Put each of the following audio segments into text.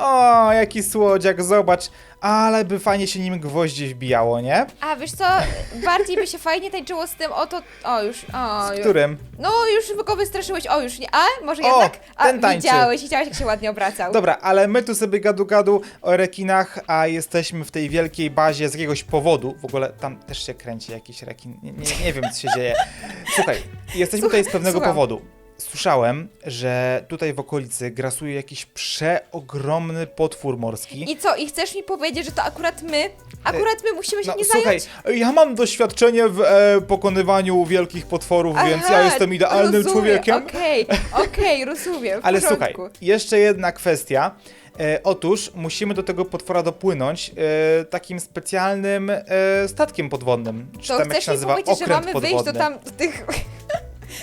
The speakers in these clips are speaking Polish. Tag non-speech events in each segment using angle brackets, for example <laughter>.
O, jaki słodziak, zobacz. Ale by fajnie się nim gwoździe wbijało, nie? A wiesz co, bardziej by się fajnie tańczyło z tym oto... O, już, o, Z już. którym? No, już go wystraszyłeś, o, już nie. A, może O, jednak? A, ten tańczy. widziałeś, widziałeś, jak się ładnie obracał. Dobra, ale my tu sobie gadu-gadu o rekinach, a jesteśmy w tej wielkiej bazie z jakiegoś powodu. W ogóle tam też się kręci jakiś rekin. Nie, nie, nie wiem, co się dzieje. Słuchaj, jesteśmy tutaj z pewnego słucham. powodu. Słyszałem, że tutaj w okolicy grasuje jakiś przeogromny potwór morski. I co, i chcesz mi powiedzieć, że to akurat my, akurat my musimy się No, nie słuchaj, zająć? ja mam doświadczenie w e, pokonywaniu wielkich potworów, więc ja Aha, jestem idealnym rozumiem, człowiekiem. Okej, <laughs> okej, rozumiem, w Ale słuchaj, porządku. jeszcze jedna kwestia. E, otóż musimy do tego potwora dopłynąć e, takim specjalnym e, statkiem podwodnym. Czy To tam jak chcesz się mi nazywa? powiedzieć, że Okręt mamy podwodny. wyjść do tam, do tych... <laughs>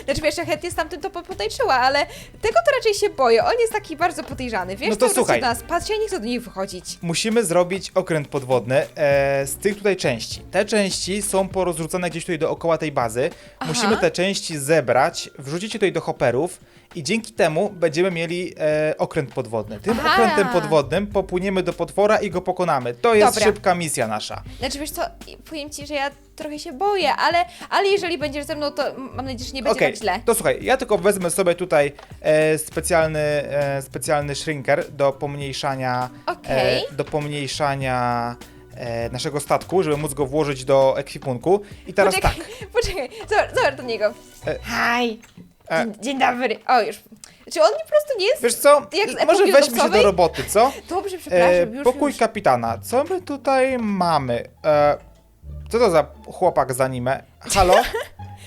Znaczy wiesz, ja chętnie z tamtym to po- potańczyła, ale tego to raczej się boję. On jest taki bardzo podejrzany. Wiesz, No to cały czas słuchaj. do nas patrzy, ja nie chcę do niej wychodzić. Musimy zrobić okręt podwodny e, z tych tutaj części. Te części są porozrzucane gdzieś tutaj dookoła tej bazy. Aha. Musimy te części zebrać, wrzucić je tutaj do hopperów i dzięki temu będziemy mieli e, okręt podwodny. Tym Aha. okrętem podwodnym popłyniemy do potwora i go pokonamy. To jest Dobra. szybka misja nasza. Znaczy wiesz co, powiem ci, że ja trochę się boję, ale, ale jeżeli będziesz ze mną, to mam nadzieję, że nie będzie Okej, tak źle. to słuchaj, ja tylko wezmę sobie tutaj e, specjalny, e, specjalny shrinker do pomniejszania, Okej. e, do pomniejszania e, naszego statku, żeby móc go włożyć do ekwipunku. I teraz poczekaj, tak, <laughs> poczekaj, zobacz, zobacz do niego. E, Hej, e. dzień, dzień dobry. O, już. Czy on po prostu nie jest... wiesz co, Jak z może weźmy się do lodowcowej? roboty, co? Dobrze, przepraszam, E, już, pokój już. kapitana, co my tutaj mamy? E, co to za chłopak z anime? Halo? <laughs>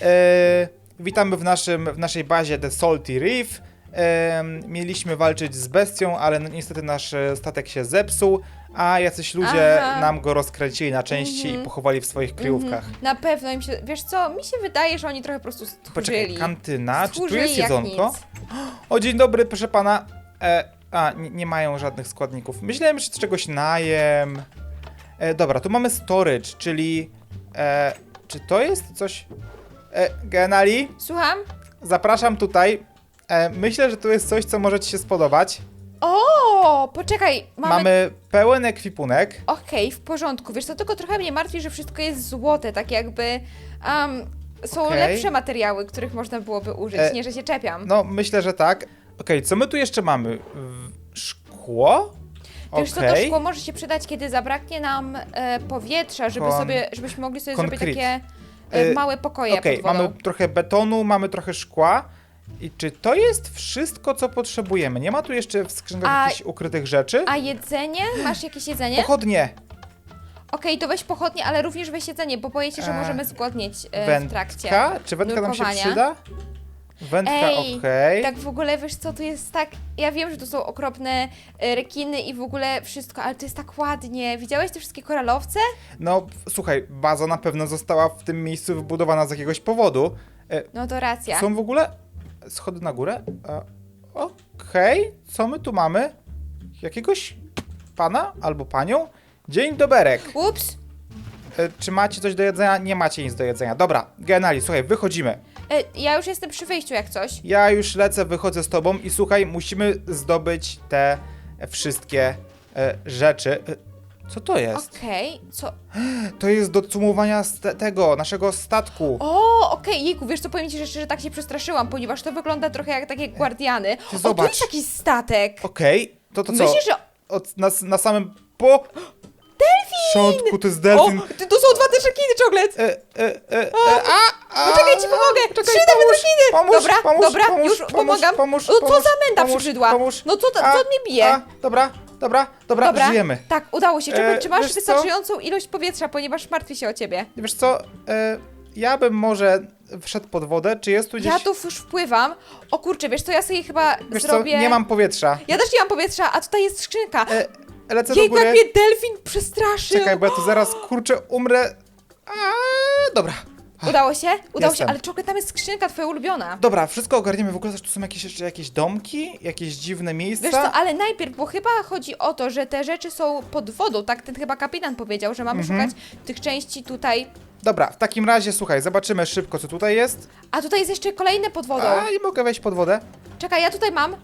E, witamy w, naszym, w naszej bazie The Salty Reef. E, mieliśmy walczyć z bestią, ale no, niestety nasz e, statek się zepsuł, a jacyś ludzie Aha. nam go rozkręcili na części Mhm. i pochowali w swoich kryjówkach. Mhm, Na pewno im się... Wiesz co, mi się wydaje, że oni trochę po prostu Poczekaj, stchórzyli. kantyna, czy tu Stchórzyli jest jak jedzonko? nic. O, dzień dobry, proszę pana. E, a, nie, nie mają żadnych składników. Myślałem, że czegoś najem. E, dobra, tu mamy storage, czyli... E, czy to jest coś... E, Genali, Słucham? zapraszam tutaj. E, myślę, że tu jest coś, co może ci się spodobać. O, poczekaj, mamy... Mamy, pełen ekwipunek. Okej, w porządku. Wiesz co, tylko trochę mnie martwi, że wszystko jest złote, tak jakby... Um, są Okej. lepsze materiały, których można byłoby użyć, E, nie, że się czepiam. No, myślę, że tak. Okej, co my tu jeszcze mamy? W, szkło? Wiesz co, to Okej. szkło może się przydać, kiedy zabraknie nam e, powietrza, żeby Kon- sobie, żebyśmy mogli sobie zrobić takie E, e, małe pokoje Okej, pod wodą. mamy trochę betonu, mamy trochę szkła. I czy to jest wszystko, co potrzebujemy? Nie ma tu jeszcze w skrzynkach A- jakichś ukrytych rzeczy? A jedzenie? Masz jakieś jedzenie? Pochodnie, Okej, to weź pochodnie, ale również weź jedzenie, bo boję się, że E, możemy zgłodnieć e, w trakcie. wędka? Czy wędka nam się nurkowania. przyda? Wędka, Ej, okej. Tak w ogóle, wiesz co, tu jest tak... Ja wiem, że to są okropne e, rekiny i w ogóle wszystko, ale to jest tak ładnie. Widziałeś te wszystkie koralowce? No, słuchaj, baza na pewno została w tym miejscu wybudowana z jakiegoś powodu. E, No to racja. Są w ogóle schody na górę? E, okej, co my tu mamy? Jakiegoś pana albo panią? Dzień doberek. Ups! E, czy macie coś do jedzenia? Nie macie nic do jedzenia. Dobra, Genali, słuchaj, wychodzimy. E, ja już jestem przy wyjściu jak coś. Ja już lecę, wychodzę z tobą i słuchaj, musimy zdobyć te wszystkie e, rzeczy. E, co to jest? Okej, co? To jest do cumowania tego, naszego statku. O, okej, jejku, wiesz co, powiem ci że tak się przestraszyłam, ponieważ to wygląda trochę jak takie guardiany. O, tu zobacz. jest jakiś statek. Okej, to to co? Myślisz, że... Od, na, na samym po... Delfin! to jest delfin. O, ty- to są dwa te rekiny, czoklet! E, e, e, e, a, Poczekaj, ci pomogę! Czekaj, Trzy pomóż, rekiny! Pomóż, dobra, pomóż, dobra, pomóż, już pomóż, pomagam. Pomóż, no co pomóż, za menda pomóż, przybrzydła? Pomóż. No co, to, A, co mnie bije? A, dobra, dobra, dobra, Dobra, żyjemy. tak, udało się. Czekaj, E, czy masz wiesz co? wystarczającą ilość powietrza, ponieważ martwię się o ciebie. Wiesz co, e, ja bym może wszedł pod wodę, czy jest tu gdzieś... Ja tu już wpływam. O kurczę, wiesz co, ja sobie chyba Wiesz zrobię... co, nie mam powietrza. Ja też nie mam powietrza, a tutaj jest skrzynka. E, lecę do Jejku, góry. jak mnie delfin przestraszył. Czekaj, bo ja tu zaraz, kurczę, umrę. A, dobra. Udało się? Udało Jestem. się, ale czekaj, tam jest skrzynka twoja ulubiona. Dobra, wszystko ogarniemy. W ogóle też tu są jakieś jeszcze jakieś domki, jakieś dziwne miejsca. Wiesz co, ale najpierw, bo chyba chodzi o to, że te rzeczy są pod wodą, tak ten chyba kapitan powiedział, że mamy Mhm. szukać tych części tutaj. Dobra, w takim razie, słuchaj, zobaczymy szybko, co tutaj jest. A tutaj jest jeszcze kolejne pod wodą. A, nie mogę wejść pod wodę. Czekaj, ja tutaj mam.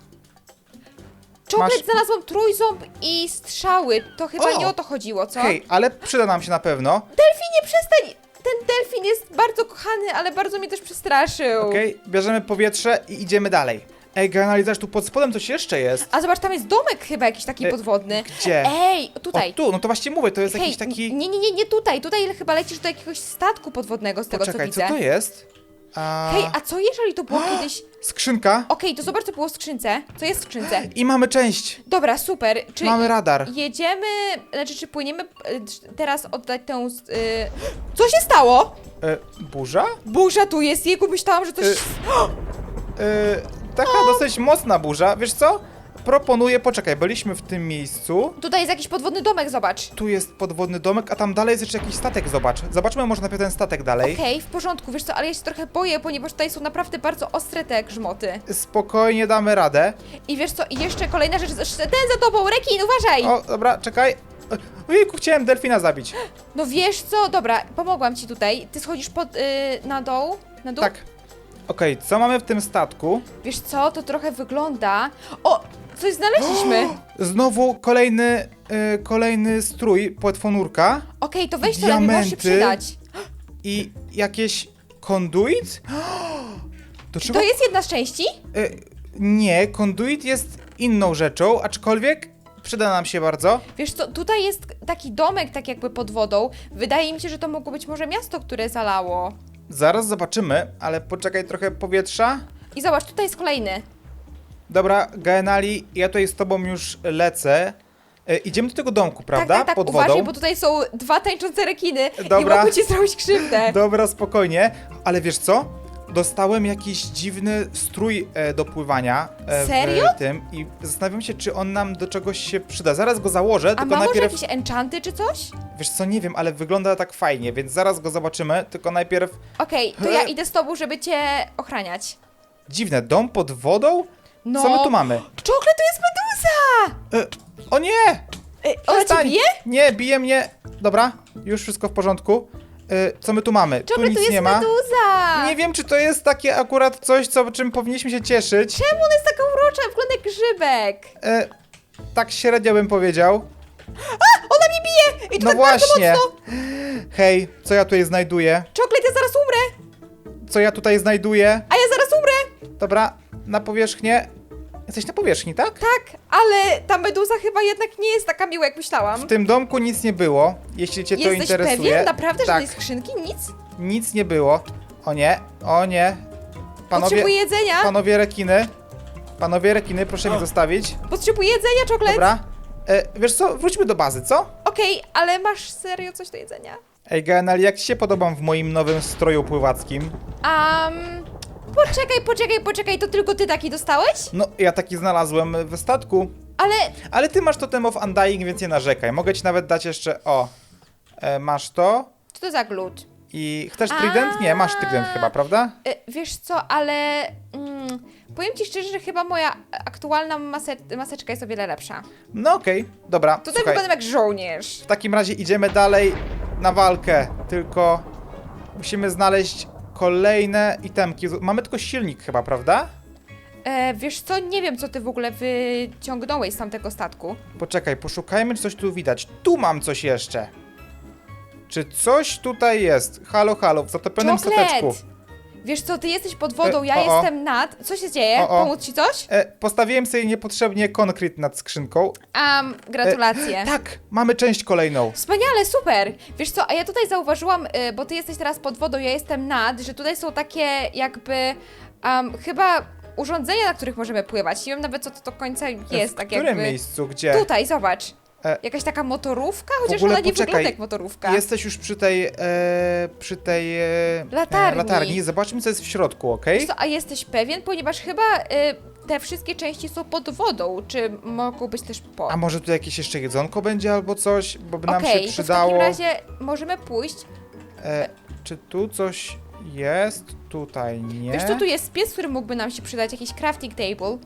Czoklet Masz- znalazłam trójząb i strzały. To chyba O! nie o to chodziło, co? Hej, ale przyda nam się na pewno. Delfinie, przestań! Ten delfin jest bardzo kochany, ale bardzo mnie też przestraszył. Okej, bierzemy powietrze i idziemy dalej. Ej, analizasz tu pod spodem coś jeszcze jest. A zobacz, tam jest domek chyba jakiś taki E, podwodny. Gdzie? Ej, tutaj. O, tu, no to właśnie mówię, to jest Hej, jakiś taki... nie, nie, nie, nie tutaj. Tutaj chyba lecisz do jakiegoś statku podwodnego z tego, Poczekaj, co co widzę. to jest? A... Hej, a co jeżeli to było <gasps> kiedyś... Skrzynka. Okej, to zobacz, co było w skrzynce. Co jest w skrzynce? <gasps> I mamy część. Dobra, super. Czy Mamy radar. jedziemy, znaczy, czy płyniemy y, teraz oddać tę... y, Co się stało? E, burza? Burza tu jest, jego myślałam, że coś... Y- <gasps> E, taka dosyć mocna burza. Wiesz co? Proponuję, poczekaj, byliśmy w tym miejscu. Tutaj jest jakiś podwodny domek, zobacz. Tu jest podwodny domek, a tam dalej jest jeszcze jakiś statek, zobacz. Zobaczmy może najpierw ten statek dalej. Okej, w porządku, wiesz co, ale ja się trochę boję, ponieważ tutaj są naprawdę bardzo ostre te grzmoty. Spokojnie damy radę. I wiesz co, i jeszcze kolejna rzecz, ten za tobą, rekin, uważaj! O, dobra, czekaj. Ojejku, chciałem delfina zabić. No wiesz co, dobra, pomogłam ci tutaj. Ty schodzisz pod, y, na dół, na dół? Tak. Okej, co mamy w tym statku? Wiesz co, to trochę wygląda... O, coś znaleźliśmy! Znowu kolejny, e, kolejny strój płetwonurka Okej, to weź to, lepiej może się Diamenty. przydać. i jakieś konduit? To to jest jedna z części? E, nie, konduit jest inną rzeczą, aczkolwiek przyda nam się bardzo. Wiesz co, tutaj jest taki domek tak jakby pod wodą. Wydaje mi się, że to mogło być może miasto, które zalało. Zaraz zobaczymy, ale poczekaj trochę powietrza. I zobacz, tutaj jest kolejny. Dobra, Gaenali, ja tutaj z tobą już lecę. E, idziemy do tego domku, prawda? Tak, tak, tak, Pod uważaj, wodą. bo tutaj są dwa tańczące rekiny Dobra. i mogą ci zrobić krzywdę. <laughs> Dobra, spokojnie. Ale wiesz co? Dostałem jakiś dziwny strój e, do pływania. E, Serio? W tym i zastanawiam się, czy on nam do czegoś się przyda. Zaraz go założę, A tylko ma może najpierw. jakieś enchanty czy coś? Wiesz co, nie wiem, ale wygląda tak fajnie, więc zaraz go zobaczymy. Tylko najpierw. Okej, to ja idę z tobą, żeby cię ochraniać. Dziwne, dom pod wodą? No. Co my tu mamy? Czoklet to jest meduza! E, o nie! Ej, ona cię Przestań. bije? Nie, bije mnie. Dobra, już wszystko w porządku. E, co my tu mamy? tu Czoklet nic to jest nie ma. meduza! Nie wiem, czy to jest takie akurat coś, co, czym powinniśmy się cieszyć. Czemu ona jest taka urocza? Wygląda jak grzybek. E, tak średnio bym powiedział. Ona mnie bije! I to No tak bardzo właśnie. mocno! Hej, co ja tutaj znajduję? Czoklet, ja zaraz umrę! Co ja tutaj znajduję? A ja zaraz umrę! Dobra, na powierzchnię. Jesteś na powierzchni, tak? Tak, ale ta meduza chyba jednak nie jest taka miła, jak myślałam. W tym domku nic nie było, jeśli cię to Jesteś interesuje. pewien? Naprawdę, że tak, tej skrzynki? Nic? nic nie było. O nie, o nie. Panowie, Potrzebuję jedzenia! panowie rekiny. Panowie rekiny, proszę mi zostawić. Potrzebuję jedzenia, czoklet! Dobra. E, wiesz co, wróćmy do bazy, co? Okej, ale masz serio coś do jedzenia? Ej, Gaenal, jak ci się podobam w moim nowym stroju pływackim? Um, poczekaj, poczekaj, poczekaj, to tylko ty taki dostałeś? No, ja taki znalazłem w statku. Ale Ale ty masz totem of undying, więc nie narzekaj. Mogę ci nawet dać jeszcze, o, e, masz to co to za glut? i chcesz trident? Nie, masz trident chyba, prawda? E, wiesz co, ale mm, powiem ci szczerze, że chyba moja aktualna mase maseczka jest o wiele lepsza. No okej, dobra, Tutaj słuchaj. wyglądam jak żołnierz. W takim razie idziemy dalej na walkę, tylko musimy znaleźć kolejne itemki. Mamy tylko silnik chyba, prawda? E, wiesz co, nie wiem co ty w ogóle wyciągnąłeś z tamtego statku. Poczekaj, poszukajmy, czy coś tu widać. Tu mam coś jeszcze. Czy coś tutaj jest? Halo, halo, w zatopionym stateczku. Wiesz co, ty jesteś pod wodą, E, ja o, o. jestem nad. Co się dzieje? O, o. Pomóc ci coś? E, postawiłem sobie niepotrzebnie konkret nad skrzynką. Um, gratulacje. Tak, mamy część kolejną. Wspaniale, super! Wiesz co, a ja tutaj zauważyłam, y, bo ty jesteś teraz pod wodą, ja jestem nad, że tutaj są takie jakby chyba urządzenia, na których możemy pływać. Nie wiem nawet co to do końca jest, w tak którym jakby. miejscu? Gdzie? Tutaj, zobacz. E, Jakaś taka motorówka, chociaż ogóle ona nie poczekaj, wygląda jak motorówka. Jesteś już przy tej, e, przy tej e, Latarni. E, latarni. Zobaczmy, co jest w środku? Wiesz co, a jesteś pewien? Ponieważ chyba y, te wszystkie części są pod wodą. Czy mogą być też pod? A może tu jakieś jeszcze jedzonko będzie albo coś, bo by nam Okej, się to w przydało. takim razie możemy pójść. E, czy tu coś jest? Tutaj nie. Wiesz co, tu jest pies, który mógłby nam się przydać, jakiś crafting table,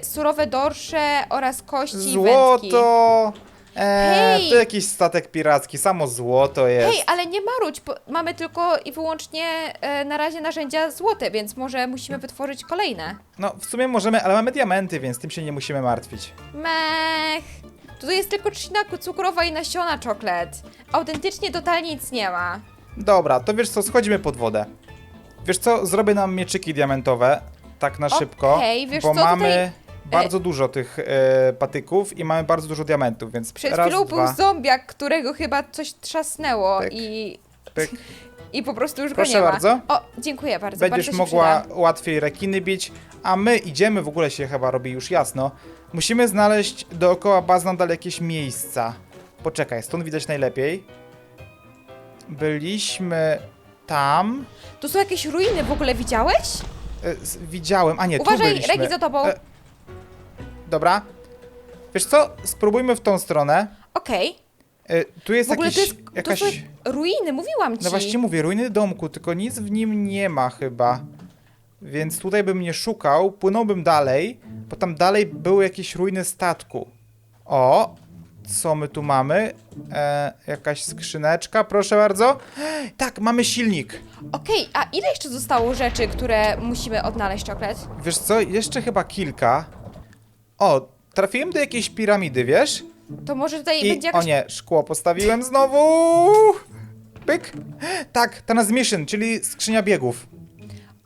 y, surowe dorsze oraz kości i wędki. Złoto! Eee, Hej! to jakiś statek piracki, samo złoto jest. Hej, ale nie marudź, bo mamy tylko i wyłącznie e, na razie narzędzia złote, więc może musimy wytworzyć kolejne. No, w sumie możemy, ale mamy diamenty, więc tym się nie musimy martwić. Mech. Tutaj jest tylko trzcina cukrowa i nasiona czoklet. Autentycznie totalnie nic nie ma. Dobra, to wiesz co, schodzimy pod wodę. Wiesz co, zrobię nam mieczyki diamentowe, tak na szybko, Okej, wiesz bo co, mamy tutaj- bardzo dużo tych e, patyków i mamy bardzo dużo diamentów, więc Przed raz, chwilą dwa, był zombiak, którego chyba coś trzasnęło Pyk. i, pyk. i po prostu już Proszę go nie ma. bardzo. O, dziękuję bardzo, Będziesz bardzo się mogła przyda. łatwiej rekiny bić, a my idziemy, w ogóle się chyba robi już jasno. Musimy znaleźć dookoła baz nadal jakieś miejsca. Poczekaj, stąd widać najlepiej. Byliśmy tam. Tu są jakieś ruiny, w ogóle widziałeś? E, widziałem, a nie, tu Uważaj, byliśmy. Regi za tobą. E, Dobra. Wiesz co, spróbujmy w tą stronę. Okej. E, tu jest W ogóle jakiś, to jest, jakaś... to są ruiny, mówiłam ci. No właśnie mówię, ruiny domku, tylko nic w nim nie ma chyba. Więc tutaj bym nie szukał, płynąłbym dalej, bo tam dalej były jakieś ruiny statku. O, co my tu mamy? E, jakaś skrzyneczka, proszę bardzo. <gasps> Tak, mamy silnik. Okej, a ile jeszcze zostało rzeczy, które musimy odnaleźć, czoklet? Wiesz co, jeszcze chyba kilka. O, trafiłem do jakiejś piramidy, wiesz? To może tutaj I, będzie o jakaś... nie, szkło postawiłem znowu. Pyk. Tak, transmission, czyli skrzynia biegów.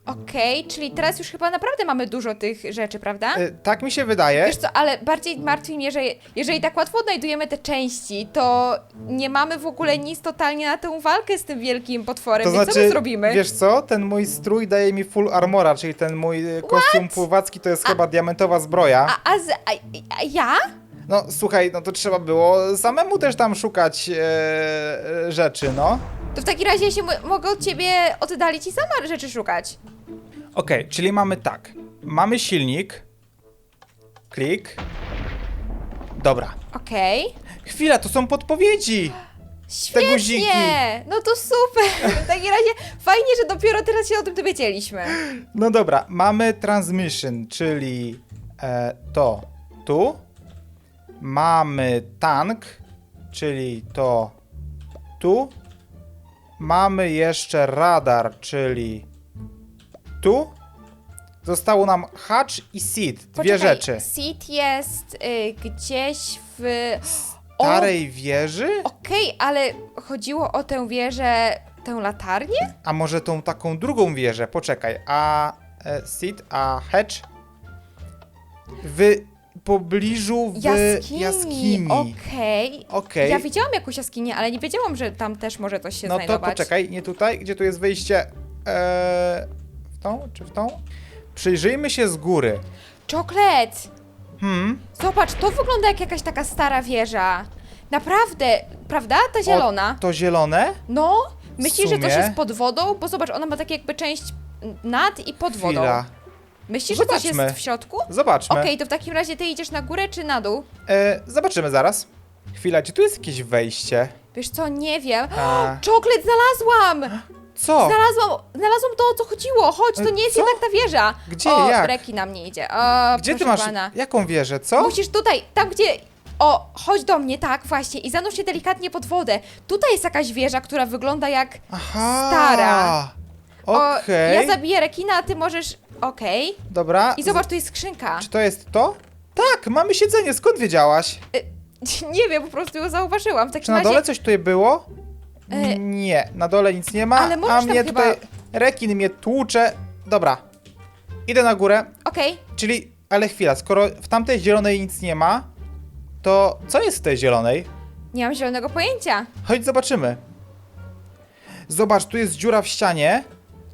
Okej, czyli teraz już chyba naprawdę mamy dużo tych rzeczy, prawda? E, tak mi się wydaje. Wiesz co, ale bardziej martwi mnie, że jeżeli tak łatwo odnajdujemy te części, to nie mamy w ogóle nic totalnie na tę walkę z tym wielkim potworem, To więc co znaczy, my zrobimy? wiesz co, ten mój strój daje mi full armora, czyli ten mój e, kostium pływacki to jest chyba diamentowa zbroja. A, a, z, a, a ja? No słuchaj, no to trzeba było samemu też tam szukać e, e, rzeczy, no. To w takim razie ja się mo- mogę od ciebie oddalić i sama rzeczy szukać. Okej, czyli mamy tak. Mamy silnik. Klik. Dobra. Okej. Chwila, to są podpowiedzi! Świetnie! guziki. No to super! <laughs> W takim razie fajnie, że dopiero teraz się o tym dowiedzieliśmy. No dobra, mamy transmission, czyli e, to tu. Mamy tank, czyli to tu. Mamy jeszcze radar, czyli tu. Zostało nam hatch i seat, dwie Poczekaj, rzeczy. Seat jest y, gdzieś w... Starej wieży? Okej, ale chodziło o tę wieżę, tę latarnię? A może tą taką drugą wieżę? Poczekaj, a e, seat, a hatch? W pobliżu w Jaskini. jaskini. Okej. Okej. Ja widziałam jakąś jaskinię, ale nie wiedziałam, że tam też może coś się No to znajdować. poczekaj, nie tutaj, gdzie tu jest wyjście? Eee, w tą czy w tą? Przyjrzyjmy się z góry. Czoklet! Hmm, Zobacz, to wygląda jak jakaś taka stara wieża. Naprawdę, prawda? Ta zielona. to zielone? No, myślisz, że sumie. jest pod wodą? Bo zobacz, ona ma takie jakby część nad i pod wodą. Chwila. Myślisz, że coś Zobaczmy. jest w środku? Zobaczmy. Okej, to w takim razie ty idziesz na górę czy na dół? E, zobaczymy zaraz. Chwila, czy tu jest jakieś wejście? Wiesz co, nie wiem. A. Czoklet znalazłam! Co? Znalazłam, znalazłam to, o co chodziło. Chodź, to nie jest Co? jednak ta wieża. Gdzie, o, jak? Reki na mnie idzie. O, Gdzie ty proszę masz? Pana. Jaką wieżę, co? Musisz tutaj, tam gdzie... O, chodź do mnie, tak, właśnie, i zanurz się delikatnie pod wodę. Tutaj jest jakaś wieża, która wygląda jak... Aha. stara. O, Okej. ja zabiję rekina, a ty możesz... Okej. Dobra. I zobacz, tu jest skrzynka. Czy to jest to? Tak, mamy siedzenie, skąd wiedziałaś? <laughs> Nie wiem, po prostu ją zauważyłam. W takim Czy na razie... dole coś tutaj było? E, Nie, na dole nic nie ma, ale możesz a tam mnie chyba- tutaj rekin mnie tłucze. Dobra, idę na górę, Okej, czyli, ale chwila, skoro w tamtej zielonej nic nie ma, to co jest w tej zielonej? nie mam zielonego pojęcia. Chodź zobaczymy. Zobacz, tu jest dziura w ścianie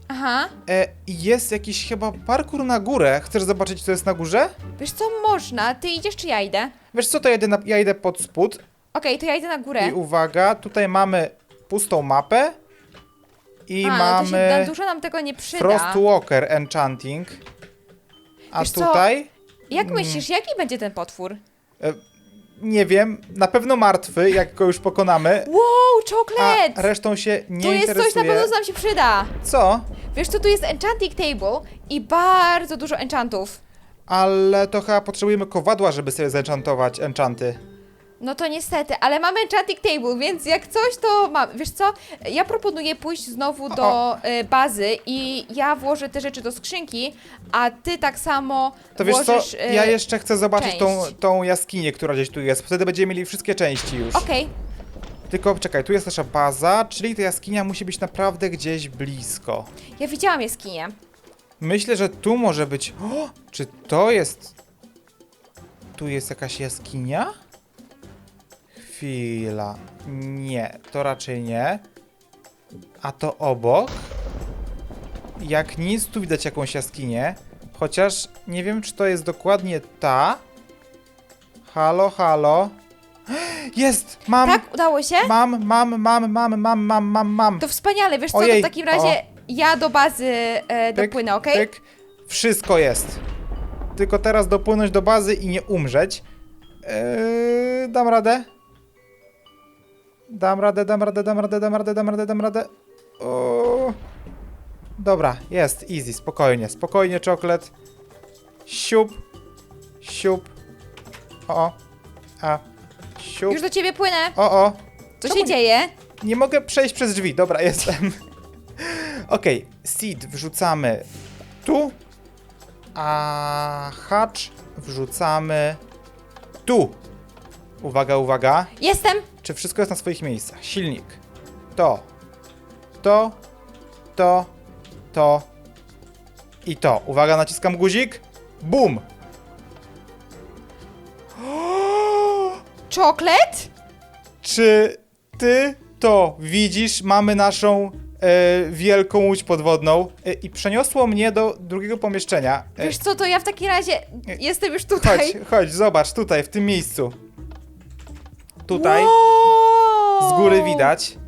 Aha. e, jest jakiś chyba parkour na górę. Chcesz zobaczyć, co jest na górze? Wiesz co, można. Ty idziesz, czy ja idę? Okej, Wiesz co, to ja idę, na, ja idę pod spód to ja idę na górę. i uwaga, tutaj mamy pustą mapę i A, no to się, mamy... dużo nam tego nie przyda. Frostwalker Enchanting. A Wiesz co? tutaj? Jak Mm. myślisz, jaki będzie ten potwór? E, nie wiem, na pewno martwy, jak go już pokonamy. Wow, A czoklet! resztą się nie Tu jest interesuje. coś, na pewno co nam się przyda. Co? Wiesz co, tu jest enchanting table i bardzo dużo enchantów. Ale to chyba potrzebujemy kowadła, żeby sobie zenchantować enchanty. No to niestety, ale mamy enchanting table, więc jak coś to mam. Wiesz co, ja proponuję pójść znowu do y, bazy i ja włożę te rzeczy do skrzynki, a ty tak samo To wiesz co, włożysz... y, ja jeszcze chcę zobaczyć tą, część. tą jaskinię, która gdzieś tu jest. Wtedy będziemy mieli wszystkie części już. Okej, Tylko czekaj, tu jest nasza baza, czyli ta jaskinia musi być naprawdę gdzieś blisko. ja widziałam jaskinię. Myślę, że tu może być... O, czy to jest... Tu jest jakaś jaskinia? Chwila. Nie, to raczej nie. A to obok? Jak nic, tu widać jakąś jaskinię. Chociaż nie wiem, czy to jest dokładnie ta. Halo, halo. <gasps> Jest! Mam! Tak, udało się? Mam, mam, mam, mam, mam, mam, mam, mam. To wspaniale, wiesz co, Ojej, to w takim razie ja do bazy e, Pyk, dopłynę, okej? pyk. Wszystko jest. Tylko teraz dopłynąć do bazy i nie umrzeć. Yy, dam radę. Dam radę, dam radę, dam radę, dam radę, dam radę, dam radę. O. Dobra, jest, easy, spokojnie, spokojnie, czoklet. Siup, siup. O, a, siup. Już do ciebie płynę. O, o. Co Czemu się dzieje? Nie mogę przejść przez drzwi. Dobra, jestem. <laughs> Okej, seed wrzucamy tu, a hatch wrzucamy tu. Uwaga, uwaga. Jestem! Czy wszystko jest na swoich miejscach? Silnik. To. To. To. To. I to. Uwaga, naciskam guzik. Bum. Czoklet? Czy ty to widzisz? Mamy naszą e, wielką łódź podwodną e, i przeniosło mnie do drugiego pomieszczenia. E, Wiesz co, to ja w takim razie jestem już tutaj. chodź, chodź, zobacz, tutaj, w tym miejscu. Tutaj, Wow! z góry widać.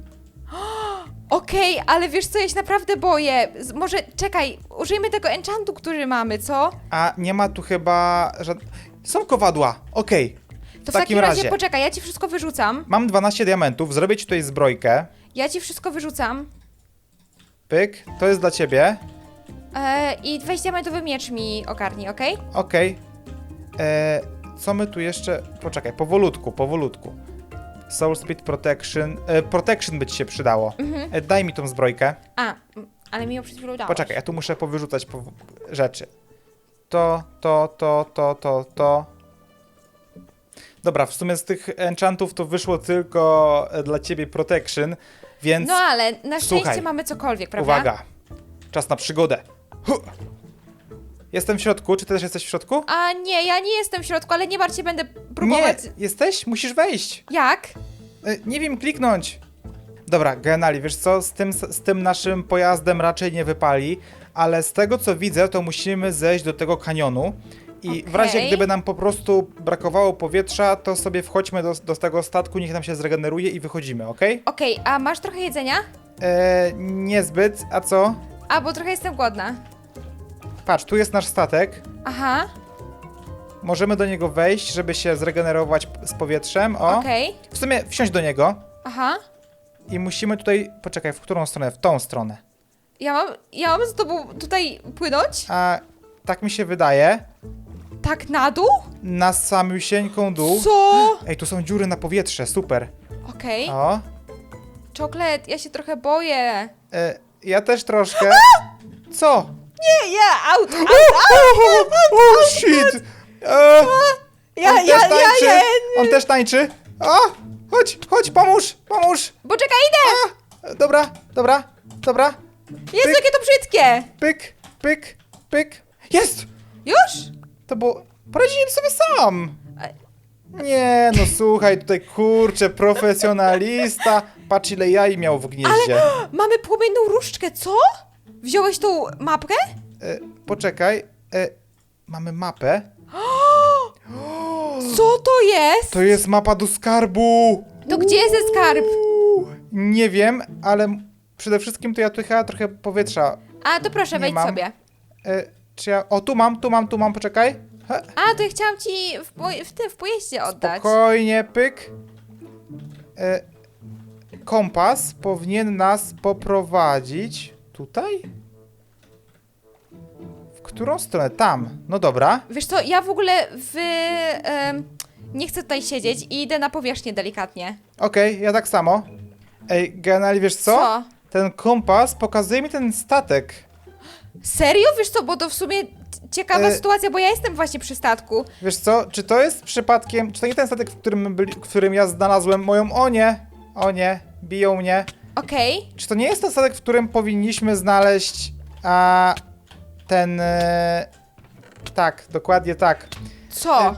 Okej, ale wiesz co, ja się naprawdę boję. Z- Może, czekaj, użyjmy tego enchantu, który mamy, co? A nie ma tu chyba żad... Są kowadła, okej. To W takim razie. poczekaj, ja ci wszystko wyrzucam. Mam 12 diamentów, zrobię ci tutaj zbrojkę. Ja ci wszystko wyrzucam. Pyk, to jest dla ciebie. E, I weź diamentowy miecz mi ogarnij, okej? Okej. E, Co my tu jeszcze... Poczekaj, powolutku, powolutku. Soul Speed Protection. E, protection by ci się przydało. Mhm. E, daj mi tą zbrojkę. A, m, ale mi ją przed chwilą dałeś. Poczekaj, ja tu muszę powyrzucać po... rzeczy. To, to, to, to, to, to. Dobra, w sumie z tych enchantów to wyszło tylko e, dla ciebie protection, więc No ale na szczęście Słuchaj. mamy cokolwiek, prawda? uwaga. Czas na przygodę. Huh. Jestem w środku, czy ty też jesteś w środku? A nie, ja nie jestem w środku, ale nie martw się, będę próbować. Nie, jesteś? Musisz wejść. Jak? E, Nie wiem, kliknąć. Dobra, Genali, wiesz co, z tym, z tym naszym pojazdem raczej nie wypali, ale z tego co widzę, to musimy zejść do tego kanionu i w razie Okej. gdyby nam po prostu brakowało powietrza, to sobie wchodźmy do, do tego statku, niech nam się zregeneruje i wychodzimy, ok? Okej, a masz trochę jedzenia? E, niezbyt, a co? A, bo trochę jestem głodna. Patrz, tu jest nasz statek, Aha, możemy do niego wejść, żeby się zregenerować p- z powietrzem, o. okej. W sumie wsiąść do niego Aha. i musimy tutaj, poczekaj, w którą stronę? W tą stronę. Ja mam, ja mam z tobą tutaj płynąć? A tak mi się wydaje, Tak na dół? na samiusieńką dół. Co? Ej, tu są dziury na powietrze, super. Okej. O, Czoklet, ja się trochę boję. e, ja też troszkę. <laughs> Co? Nie, ja, out, out. Oh shit! E, Ja, on ja, też ja, tańczy! ja. On też tańczy! O, chodź, chodź, pomóż, pomóż! Poczekaj, idę! E, Dobra, dobra, dobra. Jezu, jakie to brzydkie! Pyk, pyk, pyk. Jest! Już? To było... Poradziłem sobie sam! Nie, no słuchaj, tutaj kurczę, profesjonalista. Patrz ile jaj miał w gnieździe. <gasps> Mamy płomienną różdżkę, co? Wziąłeś tą mapkę? E, poczekaj, e, mamy mapę. <gasps> Co to jest? To jest mapa do skarbu! To gdzie jest ten skarb? Uuu, Nie wiem, ale przede wszystkim to ja tu chyba trochę powietrza. A, to proszę, Nie wejdź mam. sobie. E, czy ja... O, tu mam, tu mam, tu mam, poczekaj. He, A, to ja chciałam ci w, po, w tym, w pojeździe oddać. spokojnie, pyk. E, kompas powinien nas poprowadzić tutaj? W którą stronę? Tam. No dobra. Wiesz co, ja w ogóle w... em, nie chcę tutaj siedzieć i idę na powierzchnię delikatnie. Okej, ja tak samo. Ej, generalnie wiesz co? Co? Ten kompas pokazuje mi ten statek. Serio? Wiesz co, bo to w sumie c- ciekawa E- sytuacja, bo ja jestem właśnie przy statku. Wiesz co, czy to jest przypadkiem, czy to nie ten statek, w którym, byli, w którym ja znalazłem moją Onię? O nie, biją mnie. Okej. Czy to nie jest ten statek, w którym powinniśmy znaleźć a, ten... E, tak, dokładnie tak. Co? E,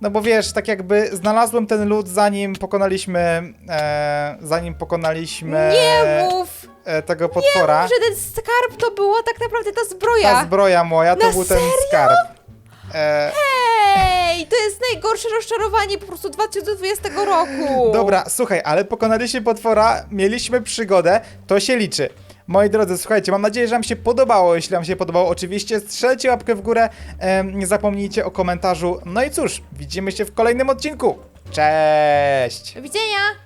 No bo wiesz, tak jakby znalazłem ten lód zanim pokonaliśmy, e, zanim pokonaliśmy Nie mów! e, tego potwora. Że ten skarb to była tak naprawdę ta zbroja. Ta zbroja moja to Na był ten serio? skarb. E, Ej, to najgorsze rozczarowanie po prostu 2020 roku. dobra, słuchaj, ale pokonaliśmy potwora, mieliśmy przygodę, to się liczy. Moi drodzy, słuchajcie, mam nadzieję, że Wam się podobało. Jeśli Wam się podobało, oczywiście strzelcie łapkę w górę, em, nie zapomnijcie o komentarzu. No i cóż, widzimy się w kolejnym odcinku. Cześć! Do widzenia!